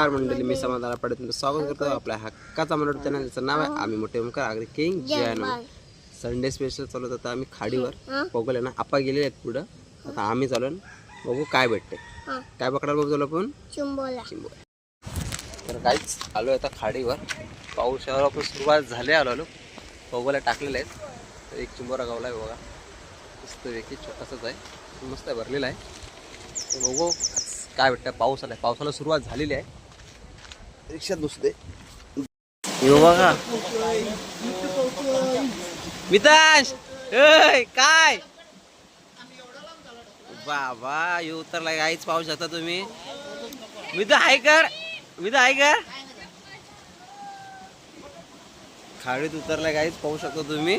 नमस्कार मंडळी मी समाधान पडत तुमचं स्वागत करतो. आपल्या हक्काचा मनोड चॅनल ज्याचं नाव आहे आम्ही मोठे ओमकार आगरी किंग जय संडे स्पेशल चालवत आता आम्ही खाडीवर बघूया ना. आपा गेलेले आहेत पुढं. आता आम्ही चालू बघू काय भेटते काय पकडायला बघू आपण? चुंबोला. चिंबू तर काहीच आलो आता खाडीवर. पाऊस आपण सुरुवात झाली आलो आलो. बघूला टाकलेले आहेत. तर एक चिंबोरा गावला आहे बघा. मस्त वेगळी छोटासाच आहे. मस्त आहे भरलेला आहे. बघू काय भेटतं पाऊस आलाय. पावसाला सुरुवात झालेली आहे. रिक्षात येऊ बघा. मिताश काय? बाबा येऊ उतरला काहीच पाहू शकता तुम्ही. मी तर आहे कर. मी तर आहे कर. खाडीत उतरलाय काहीच पाहू शकता तुम्ही.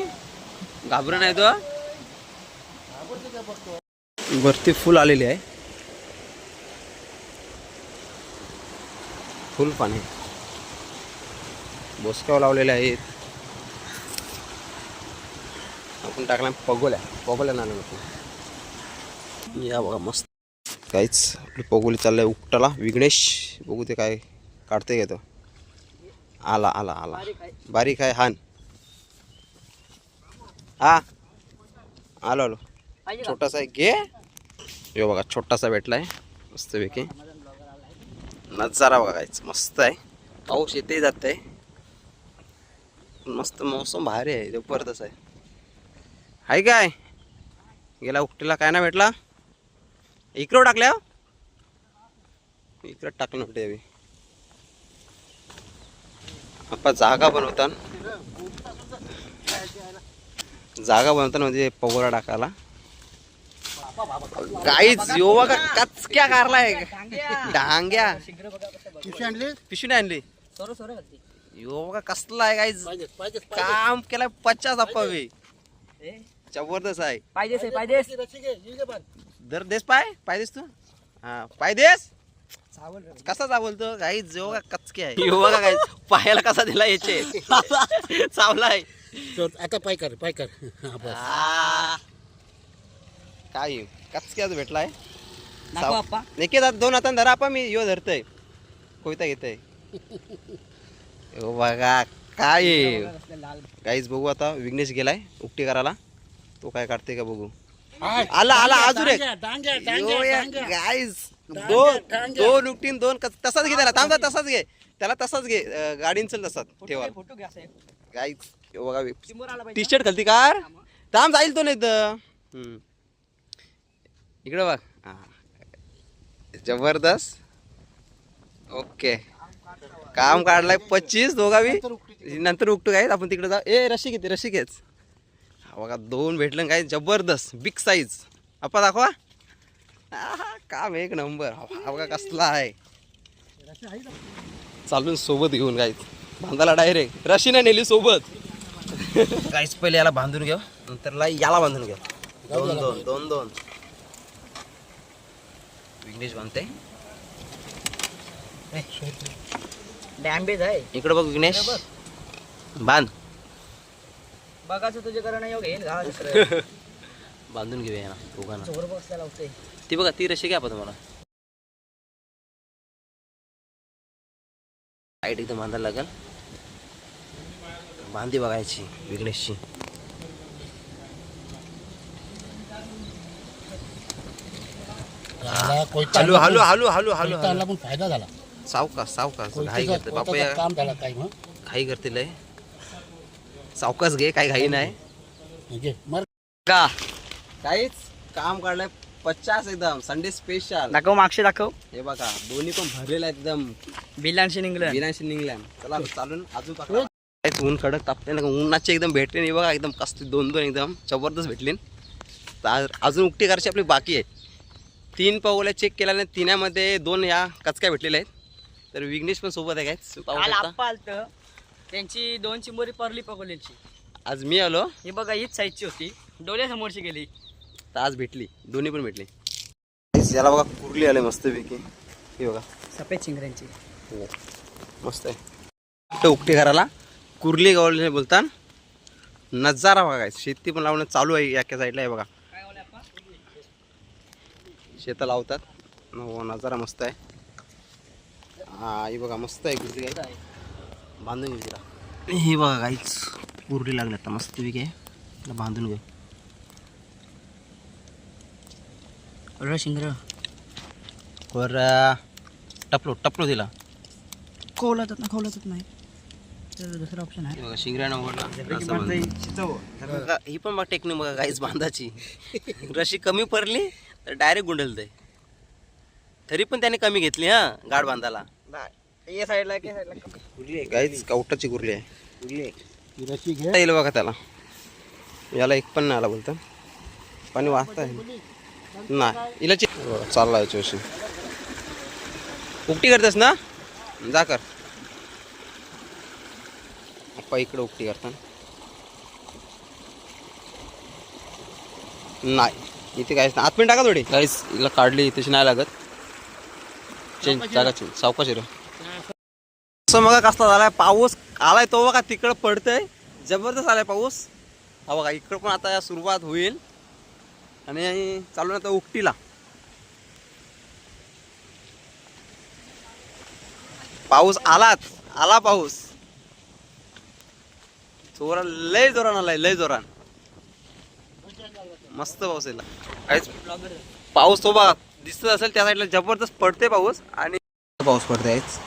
घाबरं नाही तो. वरती फुल आलेली आहे. फुल पाणी. बोसकाव लावलेले आहेत. आपण टाकला पगोल्या. पगोल्या नाणं नको या बघा मस्त. काहीच आपली पगोली चाललंय उपटाला. विघ्नेश बघू ते काय काढते घेतो आला आला आला. बारीक आहे हान. हा. आलो आलो. छोटासा आहे घे. यो बघा छोटासा भेटलाय. मस्त पैकी नजारा बघायचा. मस्त आहे. पाऊस येते जात आहे मस्त मौसम भारी आहे. जबरदस्त आहे. हाय काय? गेला उकटीला. काय ना भेटला? इकडं टाकल्या हो. इकडं टाकलं नव्हते आम्ही. आपण जागा बनवतात जागा बनवताना म्हणजे पगोरा टाकायला. काहीच यो बघा कचक्या कारलाय डांग्या. पिशवी आणली? यो बघा कसला आहे काहीच काम केलाय पचास अप्पावे जबरदस्त आहे. पाहिजेस पाहिजेस दर देस पाय. पाय देस तू? हा पाय देस कसा चावलतो काही जो का कचके आहे. यो बघा काय पायाला कसा दिला याचे? चावलाय आता पाय कर पाय कर. काय कचक्याच भेटलाय. नको आप्पा. दोन हातान धरा आपा मी यो धरतय. कोयता घेतय. यो बघा काय? आहे? लाल काहीच बघू आता विघ्नेश गेलाय उकटी करायला. तो काय काढते का बघू. आला आला अजून एक. डांग्या. गाईज दोन. दोन उकटीन दोन कच- तसाच घे त्याला थांब थांब, तसाच घे. त्याला तसाच घे अं, गाडीन चल तसाच ठेवा. फोटो घ्या साहेब गाईज यो बघा टी शर्ट घालती कार थांब जाईल तो नाही तर. हम्म. इकडे बघ. हा. जबरदस्त. ओके. काम काढलाय पच्चीस दोघावी नंतर उकटू काय आपण तिकडे जाऊ. ए रशी घेते रशी घेच बघा दोन भेटलं काय जबरदस्त. बिग साईज आपा दाखवा. काम एक नंबर हा बघा कसला आहे. चालून सोबत घेऊन गाईच बांधायला डायरेक्ट रशीने नेली सोबत. गाईच पहिले याला बांधून घेऊ. नंतर याला बांधून घ्या दोन दोन दोन दोन. विघ्नेश बांधते डॅम्बेज आहे. इकडे बघ विघ्नेश. बांध. बघायचं तुझे कारण योग घा बांधून घेऊया ना बसला लावते ती बघा ती रशी घ्या आपण तुम्हाला. लाइट एकदम बांधायला लागेल. बांधी बघायची विघ्नेशची. झाला, कोयता हलू हलू हलू हलू हलू कोयता आणला पण फायदा झाला. सावकाश सावकाश घाई कोयत्याचा- करते बापू कोयत्याचं या काम झाला काय मग. घाई करते लय. सावकाश घे काही घाई नाही. म्हणजे मर का? काहीच काम काढलंय पचास एकदम. संडे स्पेशल दाखव मागचे दाखव. हे बघा दोन्ही पण भरलेला एकदम. बिलांशी निघलं. विनाशी निघल्या. चला चालून अजून पकडा. काहीच ऊन कडक तापते ना उन्हाचे एकदम भेटले नाही. बघा एकदम कसली दोन दोन एकदम जबरदस्त भेटले. तर आज- अजून उकटी करायची आपली बाकी आहे. तीन पावल्या चेक केल्याने तिन्यामध्ये दोन या कचक्या भेटलेल्या आहेत. तर विघ्नेश पण सोबत आहे काय काल त्यांची दोन चिंबोरी परली पकवलेची आज मी आलो. ही बघा हीच साईजची होती. डोल्या समोरची गेली. तर आज भेटली. दोन्ही पण भेटली. याला बघा कुर्ली आले मस्तपैकी. हे बघा. सफेद चिंगऱ्यांची मस्त आहे. उकटी घराला? कुर्ली गावले बोलतात नजारा बघा शेती पण लावणं चालू आहे याच्या साईडला आहे बघा. शेतं लावतात. हो नजारा मस्त आहे. हा ही बघा मस्त आहे गुरली आहे बांधून घे तिला. हे बघा काहीच गुरली लागली आता मस्त काय तिला बांधून घे अरे शिंगर. वर टपलो टपलो तिला. खवला जात नाही खवला जात नाही. तर दुसरा ऑप्शन आहे. बघा शिंगऱ्यानं ही पण बघा टेक्निक बघा काहीच बांधाची. रशी कमी पडली. तर डायरेक्ट गुंडलते तरी पण त्याने कमी घेतली हा गाड बांधायला. या साईडला कावटाची गुरली आहे ही घे. येईल बघा त्याला. याला एक पण नाही आला बोलतं. पाणी वाहत आहे नाही हिला चे- बघा, चालला याच्या वर्षी. उकटी करतेस ना? जा कर. अप्पा इकडे उकटी करता नाही. इथे काहीच नाही. आतमध्ये टाका थोडी. काहीच हिला काढली तशी नाही लागत. चेंज चेंज सावकाश रे. असं मग कसला झालाय? पाऊस आलाय तो बघा तिकडं पडतंय. जबरदस्त आलाय पाऊस. हा बघा इकडं पण आता सुरुवात होईल. आणि चालू ना आता उकटीला. पाऊस आलाच. आला पाऊस. जोरा लय जोरान आलाय लय जोरान मस्त पाऊस येईल काहीच पाऊस तो बघा दिसत असेल त्या साईडला जबरदस्त पडते पाऊस आणि पाऊस पडते आहेच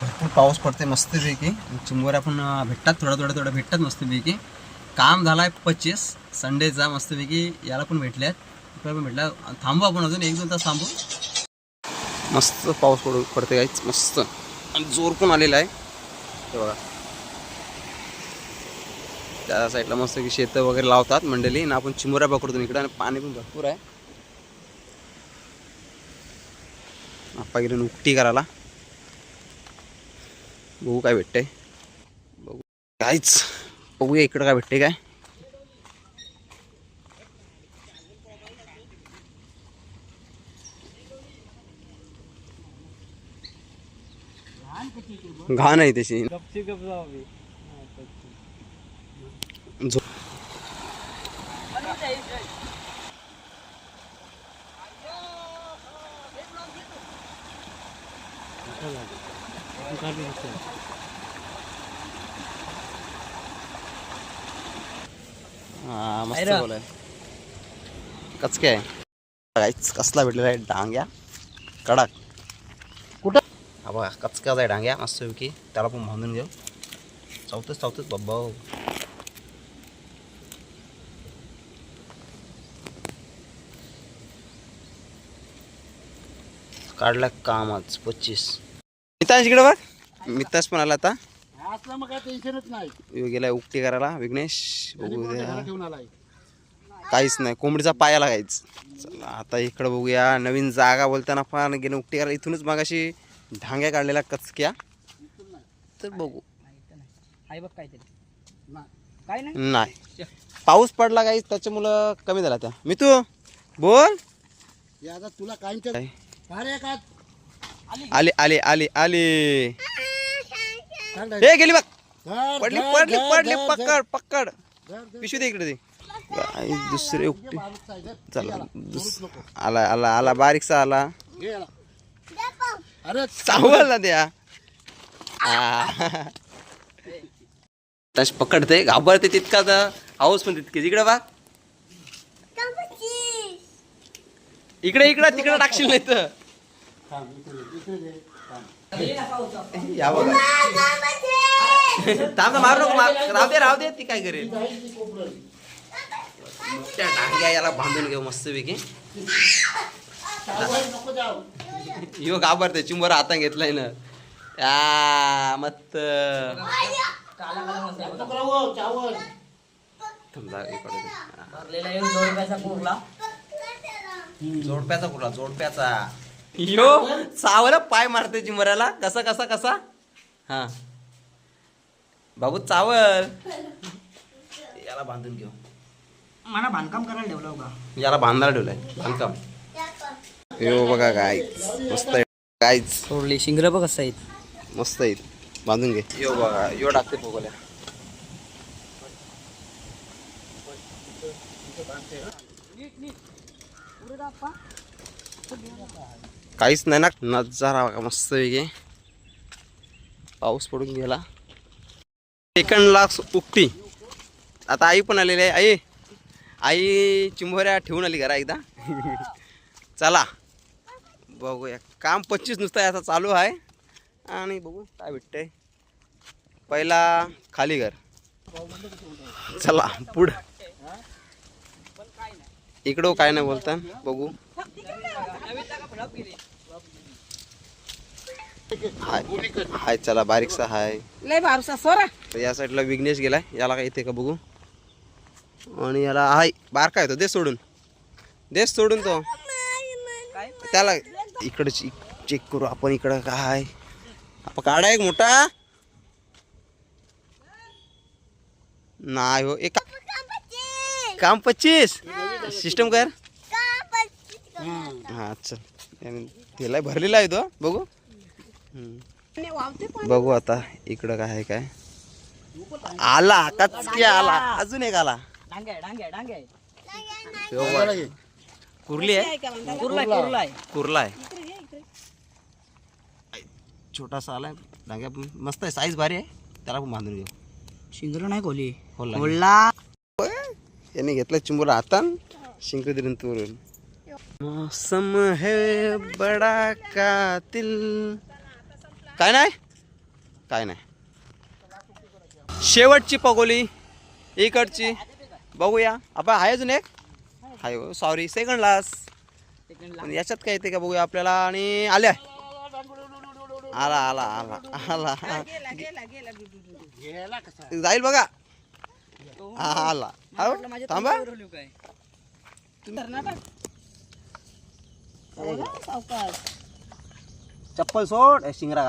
भरपूर पाऊस पडते मस्तपैकी. चिंबोऱ्या पण भेटतात थोडा थोडा थोडा भेटतात मस्तपैकी. काम झालाय पच्चीस संडेचा मस्तपैकी याला पण भेटल्यात. पण भेटला. थांबू आपण अजून एक दोन तास थांबू. मस्त पाऊस पडू पडते काहीच मस्त. आणि जोर पण आलेला आहे. हे बघा. त्या साईडला मस्त की शेतं वगैरे लावतात मंडळी. आणि आपण चिमुऱ्या पकडतो इकडं आणि पाणी पण भरपूर आहे. आप्पा गेले उकटी करायला. बघू काय भेटतंय. बघू. काहीच बघूया इकडं काय भेटते काय. घाण आहे तशी. मस्त रा. बोलाय कचके आहे कसला भेटलेला आहे? डांग्या. कडक. कुठं? हा बघा कचकाच आहे डांग्या. मस्त की त्याला पण बांधून घेऊ. चौथच चौथच बाबा काढला कामच पच्चीस. मिताज इकडे बघ. मिताज पण आला आता. असलं मग काय टेन्शनच नाही. ह्यो गेलाय उकटी करायला विघ्नेश. बघू कोणाच्या द्या घरात ठेवून आलाय. काहीच नाही कोंबडीचा पायाला काहीच. चला आता इकडं बघूया नवीन जागा बोलताना पण गेलं उकटी करायला. इथूनच मागाशी ढांग्या काढलेल्या कचक्या. तर बघू. आहे बघ काहीतरी. नाही. काय नाही? नाही. पाऊस पडला काही त्याच्यामुळं कमी झाला त्या. मी तू बोल. हे आता तुला काहीच काय? अरे का आले आले आले आले. धर, हे गेली बघ. पडली पडली पडली पकड पकड. पिशवी दे इकडे दे. दुसरे उकटी. चला दुस. आला आला आला बारीकसा आला. अरे चावल ना द्या तशी पकडते घाबरते तितका तर. हाऊस पण तितके इकडे बघ. इकडे इकडे तिकडे टाकशील नाही तर. या बघा. थांब ना, मारू नको मार राहू दे राहू दे ती काय करेल? ती. त्या डांग्या याला बांधून घेऊ नको जाऊ. यो घाबरते चिंबर हातात घेतलाय ना. या मस्त. इकडे. हा. जोडप्याचा कुठला जोडप्याचा. यो चावला पाय मारते चिमऱ्याला कसा कसा कसा? हा. बाबू चावल याला बांधून घेऊ. मला बांधकाम करायला ठेवलं बघा याला बांधायला ठेवलाय. बांधकाम. यो बघा काय मस्त आहे. काहीच सोडली. शिंगर बघ कसं आहेत. मस्त आहे बांधून घे. यो बघा यो टाकते पोगल्या काहीच नाही ना. नजारा बघा मस्त वेगळे पाऊस पडून गेला. सेकंड लाख उकटी आता आई पण आलेली आहे. आई आई चिंबोऱ्या ठेवून आली घरा एकदा. चला. बघूया. काम पच्चीस नुसतं आता चालू आहे. आणि बघू काय भेटतंय. पहिला खाली घर. चला पुढं. इकडं काय नाही बोलता. बघू. हाय हाय चला बारीकसा हाय. लय बारसा सोरा. या साईडला विघ्नेश गेलाय. याला काय येते का बघू? आणि याला हाय बारका येतो दे सोडून. दे सोडून तो. त्याला इकडे चेक करू आपण इकडं काय. आपण काढा एक मोठा. नाही हो एक काम पच्चीस. सिस्टम कर. हा चल. याने त्याला भरलेला आहे तो बघू. हम्म. बघू आता इकडं काय आहे काय. आला कचके आला. अजून एक आला. डांगे डांगे डांगे. ह्यो बघ. कुर्ली आहे? कुर्लाय कुर्लाय. कुर्ला आहे छोटासा आलाय. डांग्या पण मस्त आहे. साईज भारी आहे. त्याला पण बांधून घेऊ. शिंगर नाही खोली. खोलला. खोलला याने घेतलं चिंबूला हातान शिंक दिलं तोरून मौसम है बडा कातिल। काय नाही? काय नाही. शेवटची पगोली इकडची. बघूया. आपण आहे अजून एक? हाय हो सॉरी सेकंड लास्ट याच्यात काय येते का बघूया आपल्याला. आणि आल्या. आला आला आला आला. कसा जाईल बघा. आला. थांबा. चप्पल सोड ए, शिंगरा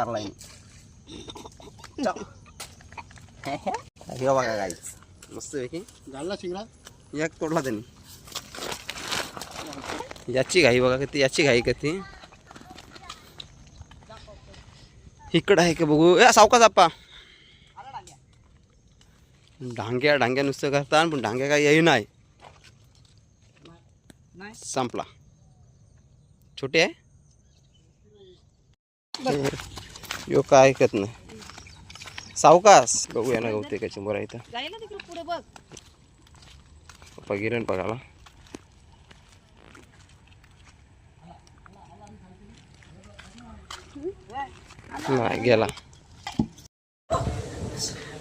हे बघा गाईच मस्त पैकी घालला शिंगडा एक तोडला त्यांनी याची घाई बघा किती याची घाई किती इकडं आहे का बघू या सावकाच आप्पा डांग्या डांग्या नुसतं करतात पण डांग्या काही येई नाही नाही. संपला छोटे आहे? यो काय ऐकत नाही. सावकास बघूया ना गवते का चिंबोरा इथं जायला तिकडे पुढे बघ. पप्पा गिरण बघायला. नाही गेला.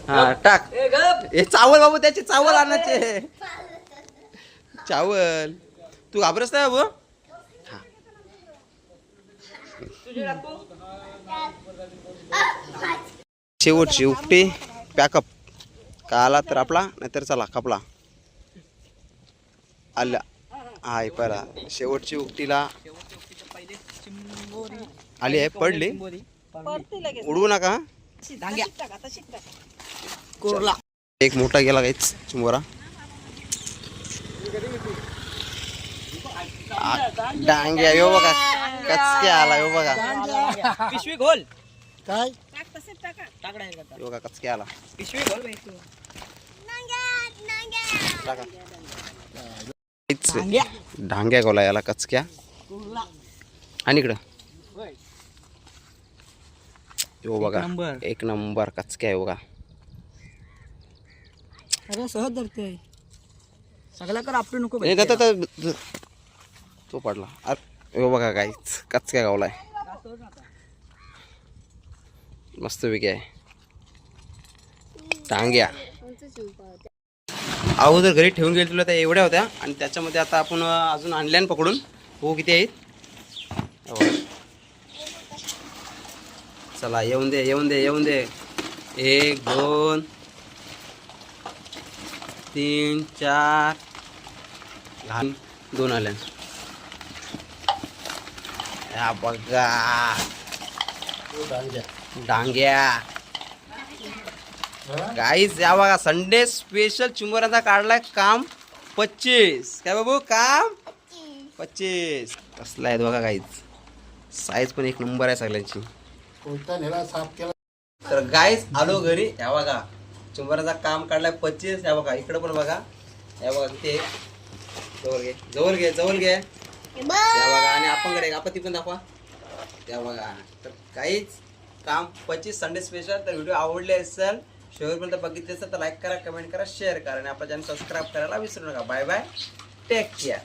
हा टाक. हे चावल बाबू त्याचे चावल आणायचे. चावल. तू घाबरस नाही बाबू? शेवटची उपटी पॅकअप का आला तर आपला नाहीतर चला कपला आला हाय परा. शेवटची उकटीला. आली आहे पडली. उडवू नका. एक मोठा गेला काहीच चिंबोरा. डांग्या. यो बघा. कचक्या आला यो बघा. पिशवी खोल काय? टाक तसेच टाका टाकडा आहे का यो बघा कचक्या आला. पिशवी खोल बाई तू. टाका. काहीच डांग्या डांग्या गोला याला कचक्या. आणि इकडं. यो बघा नंबर. एक नंबर कचक्या आहे बघा. अरे सहज धरते. सगळा कर आपलं नको तो पडला. अरे हो बघा काहीच कचक्या आहे. मस्त पैकी आहे. टांग्या. अगोदर घरी ठेवून गेले तुला त्या एवढ्या होत्या. आणि त्याच्यामध्ये आता आपण अजून आणल्या पकडून. हो किती आहेत? चला येऊन दे येऊन दे येऊन दे. एक दोन तीन चार. लहान दोन आल्या. या बघा. डांग्या. गाईज या बघा संडे स्पेशल चिंबोऱ्यांचा काढलाय काम पच्चीस. काय बाबू काम? पच्चीस. कसला आहेत बघा गाईज साईज पण एक नंबर आहे सगळ्यांची. तर गाईज आलो घरी. ह्या बघा चिंबराचा काम काढलाय पच्चीस. ह्या बघा इकडं पण बघा. ह्या बघा आहे? जवळ घे जवळ घे जवळ घे. ह्या बघा. आणि आपण कडे आपण ती पण दाखवा. त्या बघा. तर काहीच काम पच्चीस संडे स्पेशल तर व्हिडिओ आवडले असेल शेवटपर्यंत बघितले असेल तर लाईक करा कमेंट करा शेअर करा आणि आपण चॅनल सबस्क्राईब करायला विसरू नका. Bye bye take care